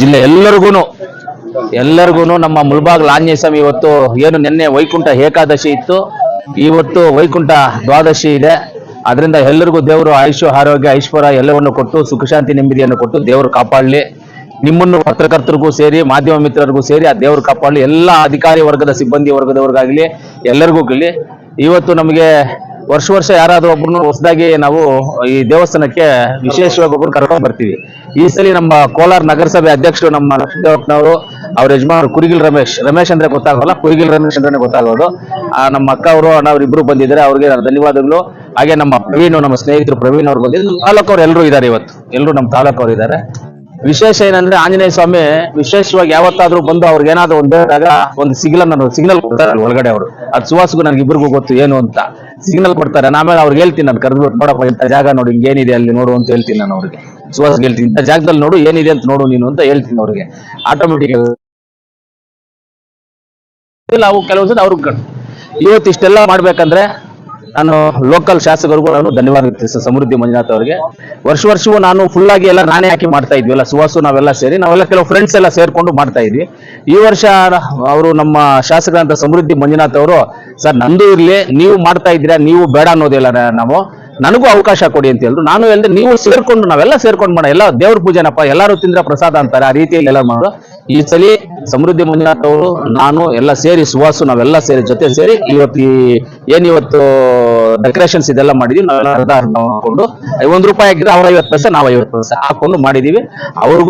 ಜಿಲ್ಲೆ ಎಲ್ಲರಿಗೂ ಎಲ್ಲರಿಗೂ ನಮ್ಮ ಮುಳ್ಬಾಗ್ ಆಂಜನೇಯ ಸ್ವಾಮಿ ಇವತ್ತು ಏನು ನಿನ್ನೆ ವೈಕುಂಠ ಏಕಾದಶಿ ಇತ್ತು. ಇವತ್ತು ವೈಕುಂಠ ದ್ವಾದಶಿ ಇದೆ. ಅದರಿಂದ ಎಲ್ಲರಿಗೂ ದೇವರು ಆಯುಷ್ಯ ಆರೋಗ್ಯ, ಐಶ್ವರ್ಯ ಎಲ್ಲವನ್ನು ಕೊಟ್ಟು ಸುಖಶಾಂತಿ ನೆಮ್ಮದಿಯನ್ನು ಕೊಟ್ಟು ದೇವರು ಕಾಪಾಡಲಿ. ನಿಮ್ಮನ್ನು ಪತ್ರಕರ್ತರಿಗೂ ಸೇರಿ, ಮಾಧ್ಯಮ ಮಿತ್ರರಿಗೂ ಸೇರಿ ಆ ದೇವರು ಕಾಪಾಡಲಿ. ಎಲ್ಲ ಅಧಿಕಾರಿ ವರ್ಗದ, ಸಿಬ್ಬಂದಿ ವರ್ಗದವ್ರಿಗಾಗಲಿ, ಎಲ್ಲರಿಗೂ ಕಲಿ ಇವತ್ತು ನಮಗೆ ವರ್ಷ ವರ್ಷ ಯಾರಾದ್ರೂ ಒಬ್ಬರನ್ನು ಹೊಸದಾಗಿ ನಾವು ಈ ದೇವಸ್ಥಾನಕ್ಕೆ ವಿಶೇಷವಾಗಿ ಒಬ್ಬರು ಕರ್ಕೊಂಡು ಬರ್ತೀವಿ. ಈ ಸಲ ನಮ್ಮ ಕೋಲಾರ ನಗರಸಭೆ ಅಧ್ಯಕ್ಷರು ನಮ್ಮ ಲಕ್ಷ್ಮೀದೇವಪ್ಪನವರು ಅವ್ರ ಯಜಮಾನರು ಕುರಿಗಿಲ್ ರಮೇಶ್. ರಮೇಶ್ ಅಂದ್ರೆ ಗೊತ್ತಾಗಲ್ಲ, ಕುರಿಗಿಲ್ ರಮೇಶ್ ಅಂದ್ರೆ ಗೊತ್ತಾಗೋದು. ಆ, ನಮ್ಮ ಅಕ್ಕ ಅವರು ಇಬ್ರು ಬಂದಿದ್ದಾರೆ, ಅವ್ರಿಗೆ ಧನ್ಯವಾದಗಳು. ಹಾಗೆ ನಮ್ಮ ಪ್ರವೀಣ್, ನಮ್ಮ ಸ್ನೇಹಿತರು ಪ್ರವೀಣ್ ಅವರು ಬಂದಿದ್ದು ತಾಲೂಕವ್ರು ಎಲ್ಲರೂ ಇದ್ದಾರೆ ಇವತ್ತು. ಎಲ್ಲರೂ ನಮ್ಮ ತಾಲೂಕವ್ರು ಇದ್ದಾರೆ. ವಿಶೇಷ ಏನಂದ್ರೆ ಆಂಜನೇಯ ಸ್ವಾಮಿ ವಿಶೇಷವಾಗಿ ಯಾವತ್ತಾದ್ರೂ ಬಂದು ಅವ್ರಿಗೆ ಏನಾದ್ರು ಒಂದು ಒಂದು ಸಿಗ್ನಲ್ ನಾನು ಸಿಗ್ನಲ್ ಕೊಡ್ತಾರೆ ಒಳಗಡೆ ಅವರು. ಅದು ಸುವಾಸಗೂ ನನಗೆ ಇಬ್ಬರಿಗೂ ಗೊತ್ತು ಏನು ಅಂತ. ಸಿಗ್ನಲ್ ಕೊಡ್ತಾರೆ. ನಾನು ಆಮೇಲೆ ಅವ್ರಿಗೆ ಹೇಳ್ತೀನಿ ನಾನು ಕರೆದ್ಬಿಟ್ಟು ನೋಡಪ್ಪ, ಇಂಥ ಜಾಗ ನೋಡಿ ಹಿಂಗೇನಿದೆ ಅಲ್ಲಿ ನೋಡು ಅಂತ ಹೇಳ್ತೀನಿ ನಾನು ಅವ್ರಿಗೆ. ಸುಹಾಸ್ ಹೇಳ್ತೀನಿ, ಇಂಥ ಜಾಗದಲ್ಲಿ ನೋಡು, ಏನಿದೆ ಅಂತ ನೋಡು ನೀನು ಅಂತ ಹೇಳ್ತೀನಿ ಅವ್ರಿಗೆ. ಆಟೋಮೆಟಿಕ್ ಅವು ಕೆಲವೊಂದ್ಸತಿ ಅವ್ರಿಗೆ ಕಣ್. ಇವತ್ತು ಇಷ್ಟೆಲ್ಲ ಮಾಡ್ಬೇಕಂದ್ರೆ ನಾನು ಲೋಕಲ್ ಶಾಸಕರಿಗೂ ನಾನು ಧನ್ಯವಾದ ಸಮೃದ್ಧಿ ಮಂಜುನಾಥ್ ಅವರಿಗೆ. ವರ್ಷ ವರ್ಷವೂ ನಾನು ಫುಲ್ ಆಗಿ ಎಲ್ಲ ನಾನೇ ಹಾಕಿ ಮಾಡ್ತಾ ಇದ್ವಿ, ಎಲ್ಲ ಸುವಾಸು ನಾವೆಲ್ಲ ಸೇರಿ, ನಾವೆಲ್ಲ ಕೆಲವು ಫ್ರೆಂಡ್ಸ್ ಎಲ್ಲ ಸೇರ್ಕೊಂಡು ಮಾಡ್ತಾ ಇದ್ವಿ. ಈ ವರ್ಷ ಅವರು ನಮ್ಮ ಶಾಸಕರಂತ ಸಮೃದ್ಧಿ ಮಂಜುನಾಥ್ ಅವರು ಸರ್, ನಂದು ಇರ್ಲಿ, ನೀವು ಮಾಡ್ತಾ ಇದ್ದೀರಾ, ನೀವು ಬೇಡ ಅನ್ನೋದಿಲ್ಲ ನಾವು. ನನಗೂ ಅವಕಾಶ ಕೊಡಿ ಅಂತ ಹೇಳಿದ್ರು. ನಾನು ಹೇಳಿದೆ, ನೀವು ಸೇರ್ಕೊಂಡು, ನಾವೆಲ್ಲ ಸೇರ್ಕೊಂಡು ಮಾಡ ಎಲ್ಲ ದೇವ್ರ ಪೂಜೆನಪ್ಪ, ಎಲ್ಲರೂ ತಿಂದ್ರೆ ಪ್ರಸಾದ ಅಂತಾರೆ, ಆ ರೀತಿಯಲ್ಲಿ ಎಲ್ಲ ಮಾಡೋದು. ಈ ಸಲ ಸಮೃದ್ಧಿ ಮಂಜುನಾಥ್ ಅವರು ನಾನು, ಎಲ್ಲ ಸೇರಿ ಸುವಾಸು, ನಾವೆಲ್ಲ ಸೇರಿ, ಜೊತೆ ಸೇರಿ ಇವತ್ತು ಈ ಏನಿವತ್ತು ಡೆಕೋರೇಷನ್ಸ್ ಇದೆಲ್ಲ ಮಾಡಿದೀವಿ. ನಾವೆಲ್ಲ ಅರ್ಧ ಅರ್ಧ ಹಾಕೊಂಡು ಒಂದು ರೂಪಾಯಿ ಆಗಿದ್ರೆ ಅವ್ರ ಐವತ್ತು ಪೈಸೆ ನಾವು ಐವತ್ತು ಪೈಸೆ ಹಾಕೊಂಡು ಮಾಡಿದೀವಿ. ಅವ್ರಿಗೂ